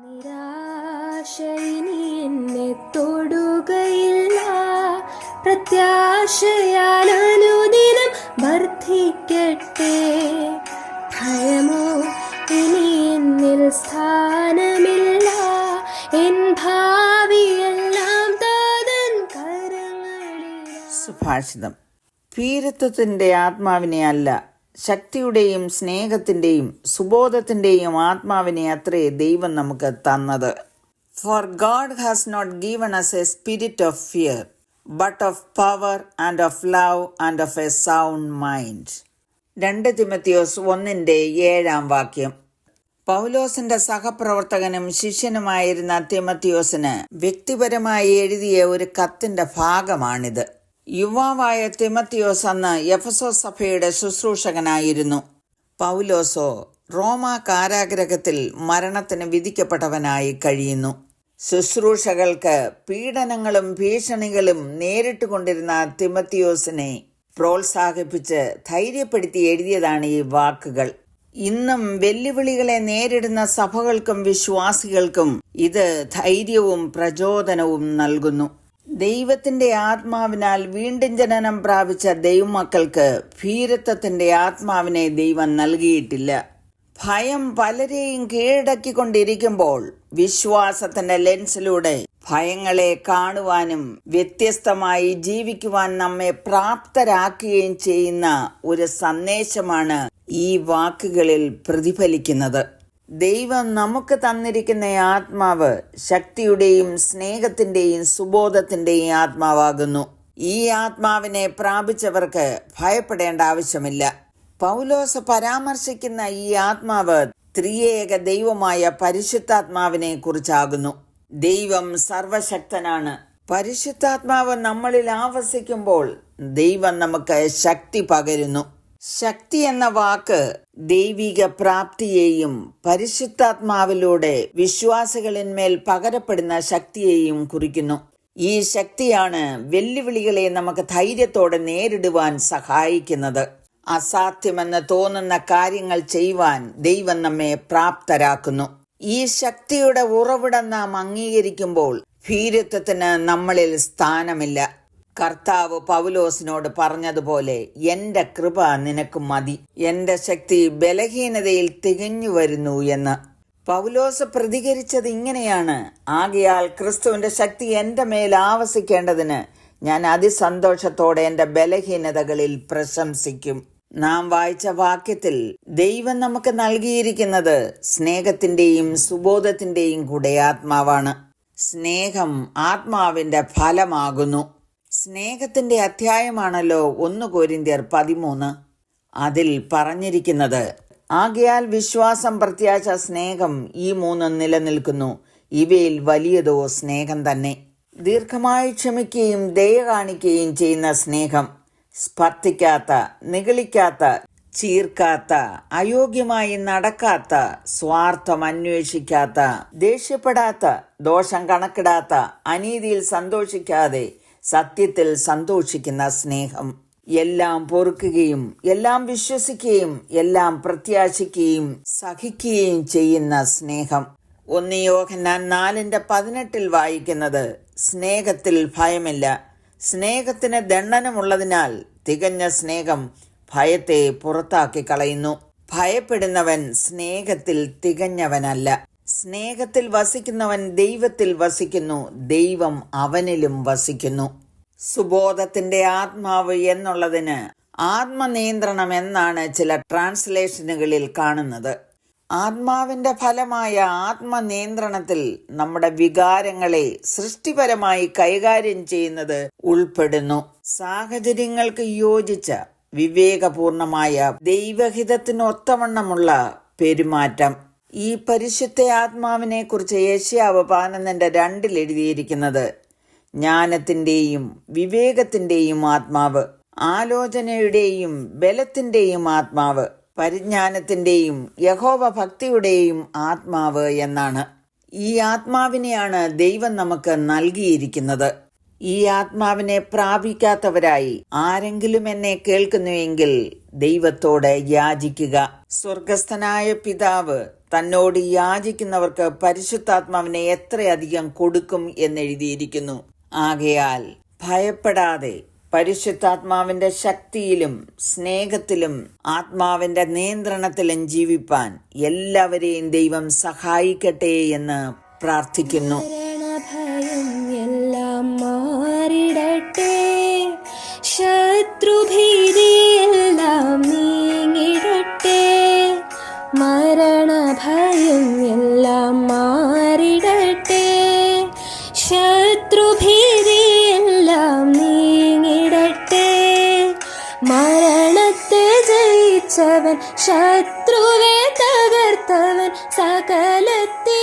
നിരാശ ഇനി എന്നെ തൊടുകയില്ല. പ്രത്യാശയാൽ വർദ്ധിക്കട്ടെ. ഭയമോ? ഇനി എന്നിൽ സ്ഥാനമില്ല. എൻ ഭാവിയെല്ലാം താതൻ കരങ്ങളിൽ സുഭാഷിതം. വീരത്വത്തിന്റെ ആത്മാവിനെ അല്ല ശക്തിയുടെയും സ്നേഹത്തിന്റെയും സുബോധത്തിന്റെയും ആത്മാവിനെ അത്രേ ദൈവം നമുക്ക് തന്നത്. For God has not given us a spirit of fear but of power and of love and of a sound mind രണ്ട് തിമത്തിയോസ് ഒന്നിന്റെ ഏഴാം വാക്യം. പൗലോസിന്റെ സഹപ്രവർത്തകനും ശിഷ്യനുമായിരുന്ന തിമത്തിയോസിന് വ്യക്തിപരമായി എഴുതിയ ഒരു കത്തിന്റെ ഭാഗമാണിത്. യുവാവായ തിമത്തിയോസ് അന്ന് എഫസോ സഭയുടെ ശുശ്രൂഷകനായിരുന്നു. പൗലോസോ റോമ കാരാഗ്രഹത്തിൽ മരണത്തിന് വിധിക്കപ്പെട്ടവനായി കഴിയുന്നു. ശുശ്രൂഷകൾക്ക് പീഡനങ്ങളും ഭീഷണികളും നേരിട്ടുകൊണ്ടിരുന്ന തിമത്തിയോസിനെ പ്രോത്സാഹിപ്പിച്ച് ധൈര്യപ്പെടുത്തി എഴുതിയതാണ് ഈ വാക്കുകൾ. ഇന്നും വെല്ലുവിളികളെ നേരിടുന്ന സഭകൾക്കും വിശ്വാസികൾക്കും ഇത് ധൈര്യവും പ്രചോദനവും നൽകുന്നു. ദൈവത്തിന്റെ ആത്മാവിനാൽ വീണ്ടും ജനനം പ്രാപിച്ച ദൈവമക്കൾക്ക് ഭീരത്വത്തിന്റെ ആത്മാവിനെ ദൈവം നൽകിയിട്ടില്ല. ഭയം പലരെയും കീഴടക്കിക്കൊണ്ടിരിക്കുമ്പോൾ വിശ്വാസത്തിന്റെ ലെൻസിലൂടെ ഭയങ്ങളെ കാണുവാനും വ്യത്യസ്തമായി ജീവിക്കുവാൻ നമ്മെ പ്രാപ്തരാക്കുകയും ചെയ്യുന്ന ഒരു സന്ദേശമാണ് ഈ വാക്കുകളിൽ പ്രതിഫലിക്കുന്നത്. ദൈവം നമുക്ക് തന്നിരിക്കുന്ന ആത്മാവ് ശക്തിയുടെയും സ്നേഹത്തിന്റെയും സുബോധത്തിന്റെയും ആത്മാവാകുന്നു. ഈ ആത്മാവിനെ പ്രാപിച്ചവർക്ക് ഭയപ്പെടേണ്ട ആവശ്യമില്ല. പൗലോസ് പരാമർശിക്കുന്ന ഈ ആത്മാവ് ത്രിയേക ദൈവമായ പരിശുദ്ധാത്മാവിനെ കുറിച്ചാകുന്നു. ദൈവം സർവശക്തനാണ്. പരിശുദ്ധാത്മാവ് നമ്മളിൽ ആവസിക്കുമ്പോൾ ദൈവം നമുക്ക് ശക്തി പകരുന്നു. ശക്തി എന്ന വാക്ക് ദൈവിക പ്രാപ്തിയെയും പരിശുദ്ധാത്മാവിലൂടെ വിശ്വാസികളിന്മേൽ പകരപ്പെടുന്ന ശക്തിയെയും കുറിക്കുന്നു. ഈ ശക്തിയാണ് വെല്ലുവിളികളെ നമുക്ക് ധൈര്യത്തോടെ നേരിടുവാൻ സഹായിക്കുന്നത്. അസാധ്യമെന്ന് തോന്നുന്ന കാര്യങ്ങൾ ചെയ്യുവാൻ ദൈവം നമ്മെ പ്രാപ്തരാക്കുന്നു. ഈ ശക്തിയുടെ ഉറവിടം നാം അംഗീകരിക്കുമ്പോൾ ഭീരത്വത്തിന് നമ്മളിൽ സ്ഥാനമില്ല. കർത്താവ് പൗലോസിനോട് പറഞ്ഞതുപോലെ എന്റെ കൃപ നിനക്ക് മതി. എന്റെ ശക്തി ബലഹീനതയിൽ തികഞ്ഞു വരുന്നു എന്ന്. പൗലോസ് പ്രതികരിച്ചത് ഇങ്ങനെയാണ്. ആകയാൽ ക്രിസ്തുവിന്റെ ശക്തി എന്റെ മേൽ ആവസിക്കേണ്ടതിന് ഞാൻ അതിസന്തോഷത്തോടെ എന്റെ ബലഹീനതകളിൽ പ്രശംസിക്കും. നാം വായിച്ച വാക്യത്തിൽ ദൈവം നമുക്ക് നൽകിയിരിക്കുന്നത് സ്നേഹത്തിന്റെയും സുബോധത്തിന്റെയും കൂടെ ആത്മാവാണ്. സ്നേഹം ആത്മാവിന്റെ ഫലമാകുന്നു. സ്നേഹത്തിന്റെ അധ്യായമാണല്ലോ ഒന്ന് കോരിന്ത്യർ പതിമൂന്ന്. അതിൽ പറഞ്ഞിരിക്കുന്നത് ആകയാൽ വിശ്വാസം പ്രത്യാശ സ്നേഹം ഈ മൂന്നും നിലനിൽക്കുന്നു. ഇവയിൽ വലിയതോ സ്നേഹം തന്നെ. ദീർഘമായി ക്ഷമിക്കുകയും ദയ കാണിക്കുകയും ചെയ്യുന്ന സ്നേഹം സ്പർദ്ധിക്കാത്ത നിഗളിക്കാത്ത ചീർക്കാത്ത അയോഗ്യമായി നടക്കാത്ത സ്വാർത്ഥം അന്വേഷിക്കാത്ത ദേഷ്യപ്പെടാത്ത ദോഷം കണക്കിടാത്ത അനീതിയിൽ സന്തോഷിക്കാതെ സത്യത്തിൽ സന്തോഷിക്കുന്ന സ്നേഹം. എല്ലാം പൊറുക്കുകയും എല്ലാം വിശ്വസിക്കുകയും എല്ലാം പ്രത്യാശിക്കുകയും സഹിക്കുകയും ചെയ്യുന്ന സ്നേഹം. ഒന്ന് യോഹന്നാൻ നാലിന്റെ പതിനെട്ടിൽ വായിക്കുന്നത് സ്നേഹത്തിൽ ഭയമില്ല. സ്നേഹത്തിന് ദണ്ഡനമുള്ളതിനാൽ തികഞ്ഞ സ്നേഹം ഭയത്തെ പുറത്താക്കി കളയുന്നു ഭയപ്പെടുന്നവൻ സ്നേഹത്തിൽ തികഞ്ഞവനല്ല. സ്നേഹത്തിൽ വസിക്കുന്നവൻ ദൈവത്തിൽ വസിക്കുന്നു ദൈവം അവനിലും വസിക്കുന്നു. സുബോധത്തിന്റെ ആത്മാവ് എന്നുള്ളതിന് ആത്മനിയന്ത്രണം എന്നാണ് ചില ട്രാൻസ്ലേഷനുകളിൽ കാണുന്നത്. ആത്മാവിന്റെ ഫലമായ ആത്മനിയന്ത്രണത്തിൽ നമ്മുടെ വികാരങ്ങളെ സൃഷ്ടിപരമായി കൈകാര്യം ചെയ്യുന്നത് ഉൾപ്പെടുന്നു. സാഹചര്യങ്ങൾക്ക് യോജിച്ച വിവേകപൂർണമായ ദൈവഹിതത്തിനൊത്തവണ്ണമുള്ള പെരുമാറ്റം. ഈ പരിശുദ്ധ ആത്മാവിനെ കുറിച്ച് ഏഷ്യാവ് പതിനൊന്നിന്റെ രണ്ടിൽ എഴുതിയിരിക്കുന്നത് ജ്ഞാനത്തിന്റെയും വിവേകത്തിന്റെയും ആത്മാവ് ആലോചനയുടെയും ബലത്തിന്റെയും ആത്മാവ് പരിജ്ഞാനത്തിന്റെയും യഹോവ ഭക്തിയുടെയും ആത്മാവ് എന്നാണ്. ഈ ആത്മാവിനെയാണ് ദൈവം നമുക്ക് നൽകിയിരിക്കുന്നത്. ഈ ആത്മാവിനെ പ്രാപിക്കാത്തവരായി ആരെങ്കിലും എന്നെ കേൾക്കുന്നുവെങ്കിൽ ദൈവത്തോട് യാചിക്കുക. സ്വർഗസ്ഥനായ പിതാവ് തന്നോട് യാചിക്കുന്നവർക്ക് പരിശുദ്ധാത്മാവിനെ എത്രയധികം കൊടുക്കും എന്നെഴുതിയിരിക്കുന്നു. ആകയാൽ ഭയപ്പെടാതെ പരിശുദ്ധാത്മാവിന്റെ ശക്തിയിലും സ്നേഹത്തിലും ആത്മാവിന്റെ നിയന്ത്രണത്തിലും ജീവിപ്പാൻ എല്ലാവരെയും ദൈവം സഹായിക്കട്ടെ എന്ന് പ്രാർത്ഥിക്കുന്നു. മരണഭയം എല്ലാം മാറിടട്ടെ. ശത്രുഭീതിയെല്ലാം നീങ്ങിടട്ടെ. മരണത്തെ ജയിച്ചവൻ ശത്രുവെ തകർത്തവൻ സകലത്തെ